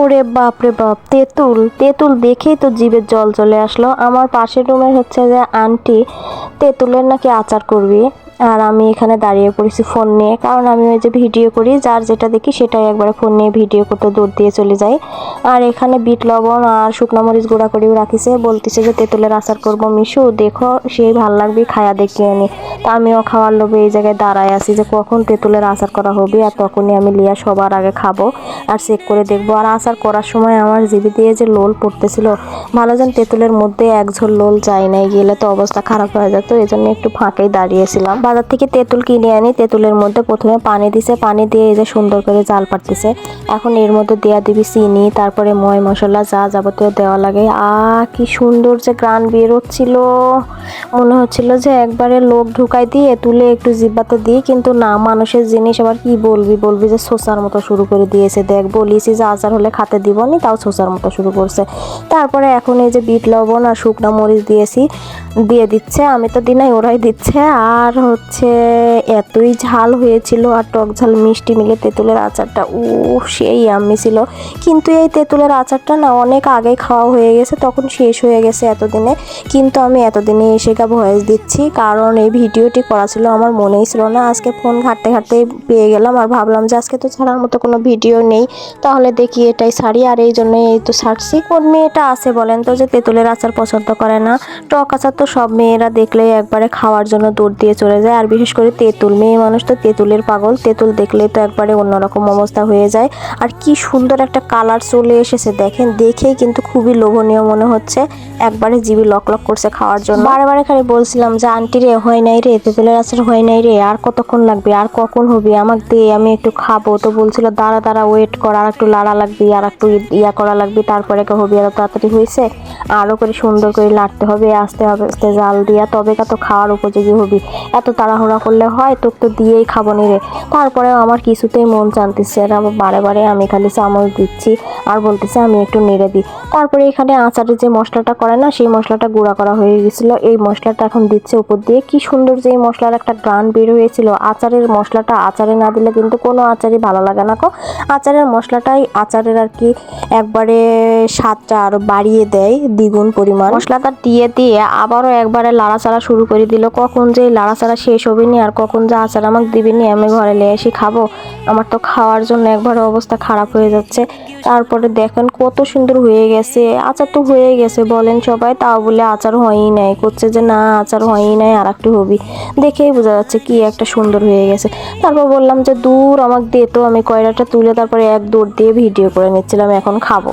ওরে বাপ রে বাপ, তেঁতুল তেঁতুল দেখেই তো জিভের জল চলে আসলো। আমার পাশের রুমের হচ্ছে যে আন্টি, তেঁতুলের নাকি আচার করবি? আর আমি এখানে দাঁড়িয়ে পড়েছি ফোন নিয়ে, কারণ আমি ওই যে ভিডিও করি, যার যেটা দেখি সেটাই একবারে ফোন নিয়ে ভিডিও করতে দৌড় দিয়ে চলে যাই। আর এখানে বিট লবণ আর শুকনো মরিচ গুঁড়া করেও রাখিছে, বলতেছে যে তেঁতুলের আচার করব মিশু, দেখো সেই ভালো লাগবে, খায়া দেখিয়ে নি। তা আমিও খাওয়ার লোভে এই জায়গায় দাঁড়ায় আছি যে কখন তেঁতুলের আচার করা হবে আর তখনই আমি লিয়া সবার আগে খাব আর চেক করে দেখব। আর আচার করার সময় আমার জিবি দিয়ে যে লোল পড়তেছিল, ভালো যেন তেঁতুলের মধ্যে এক ঝোল লোল যায় নাই, গেলে তো অবস্থা খারাপ হয়ে যেত, এই জন্য একটু ফাঁকেই দাঁড়িয়েছিলাম। বাজার থেকে তেঁতুল কিনে আনি, তেঁতুলের মধ্যে প্রথমে পানি দিছে, পানি দিয়ে এই যে সুন্দর করে জাল পাড়তেছে। এখন এর মধ্যে দেয়া দিবি চিনি, তারপরে ময় মশলা, যা যাবতীয় দেওয়া লাগে। আ কি সুন্দর যে গ্রান বেরোচ্ছিল। মনে হচ্ছিল যে একবারে লোক ঢুকাই দিয়ে তুলে একটু জিব্বাতে দিই, কিন্তু না, মানুষের জিনিস আবার কি বলবি? বলবি যে সোসার মতো শুরু করে দিয়েছে। দেখ বলিছি যে আচার হলে খাতে দিব নি তাও সোসার মতো শুরু করছে। তারপরে এখন এই যে বিট লবণ আর শুকনো মরিচ দিয়েছি, দিয়ে দিচ্ছে। আমি তো দিনাই, ওরাই দিচ্ছে। আর হচ্ছে এতই ঝাল হয়েছিল, আর টক ঝাল, মিষ্টি মিলে তেঁতুলের আচারটা ও সেই আম্মি ছিল। কিন্তু এই তেঁতুলের আচারটা না, অনেক আগে খাওয়া হয়ে গেছে, তখন শেষ হয়ে গেছে এতদিনে। কিন্তু আমি এতদিনে এসে গা ভয়েস দিচ্ছি, কারণ এই ভিডিওটি করা ছিল, আমার মনেই ছিল না। আজকে ফোন ঘাটতে ঘাটতে পেয়ে গেলাম আর ভাবলাম যে আজকে তো ছাড়ার মতো কোনো ভিডিও নেই। তাহলে দেখি এটাই ছাড়ি আর এই জন্য এই তো ছাড়ছি। কোন মেয়েটা আছে বলেন তো যে তেঁতুলের আচার পছন্দ করে না? টক আচার তো সব মেয়েরা দেখলেই একবারে খাওয়ার জন্য দৌড় দিয়ে চলে যায়, আর বিশেষ করে তেঁতুল। মেয়ে মানুষ তো তেঁতুলের পাগল, তেঁতুল দেখলেই তো একবারে অন্যরকম অবস্থা হয়ে যায়। আর কি সুন্দর একটা কালার চলে এসেছে, দেখেন। দেখেই কিন্তু খুবই লোভনীয় মনে হচ্ছে, একবারে জিবি লক লক করছে খাওয়ার জন্য। বারে বারে খালি বলছিলাম যে, আন্টি রে, হয় নাই রে তেঁতুলের আচার হয় নাই রে। আর কতক্ষণ লাগবে? আর কখন হবে? আমাকে দে, আমি একটু খাব। তো বলছিল, দাঁড়া দাঁড়া ওয়েট কর, আর একটু লাড়া লাগবে, আর একটু ইয়া করা লাগবে। তারপরে হবে? আর তাড়াতাড়ি হয়েছে আরও করে সুন্দর করে লাড়তে হবে, আস্তে হবে, আস্তে জাল দিয়া। তবে কা তো খাওয়ার উপযোগী হবি। এত তাড়াহুড়া করলে হয়, তোকে তো দিয়েই খাব নি রে। তারপরেও আমার কিছুতেই মন জানতেছে আর বারে বারে আমি খালি চামচ দিচ্ছি, আর বলতেছে, আমি একটু নেড়ে দিই। তারপরে এখানে আচারের যে মশলাটা করে না, সেই মশলাটা গুঁড়া করা হয়ে গেছিল। এই মশলাটা এখন দিচ্ছে উপর দিয়ে। কি সুন্দর যে এই মশলার একটা গ্রান বের হয়েছিল, আচারের মশলাটা আচারে না দিলে কিন্তু কোনো আচারই ভালো লাগে না কো। আচারের মশলাটাই আচারের আর কি একবারে স্বাদটা আরও বাড়িয়ে দেয় দ্বিগুণ পরিমাণ। মশলাটা দিয়ে দিয়ে আবারও একবারে লাড়াচাড়া শুরু করে দিল। কখন যে লাড়াচাড়া শেষ হবে নি আর কখন যে আচার আমাকে দিবি নি আমি ঘরে নিয়ে এসে খাব। আমার তো খাওয়ার জন্য একবারে অবস্থা খারাপ হয়ে যাচ্ছে। তারপরে দেখেন কত সুন্দর হয়ে গেছে, আচার তো হয়ে গেছে বলেন সবাই, তাও বলে আচার হয়ই নাই, করছে যে না, আচার হয়ই নাই আর একটু হবি। দেখেই বোঝা যাচ্ছে কি একটা সুন্দর হয়ে গেছে। তারপর বললাম যে, দূর আমাকে দিয়ে তো, আমি কয়লাটা তুলে তারপরে এক দৌড় দিয়ে ভিডিও করে নিচ্ছিলাম, এখন খাব।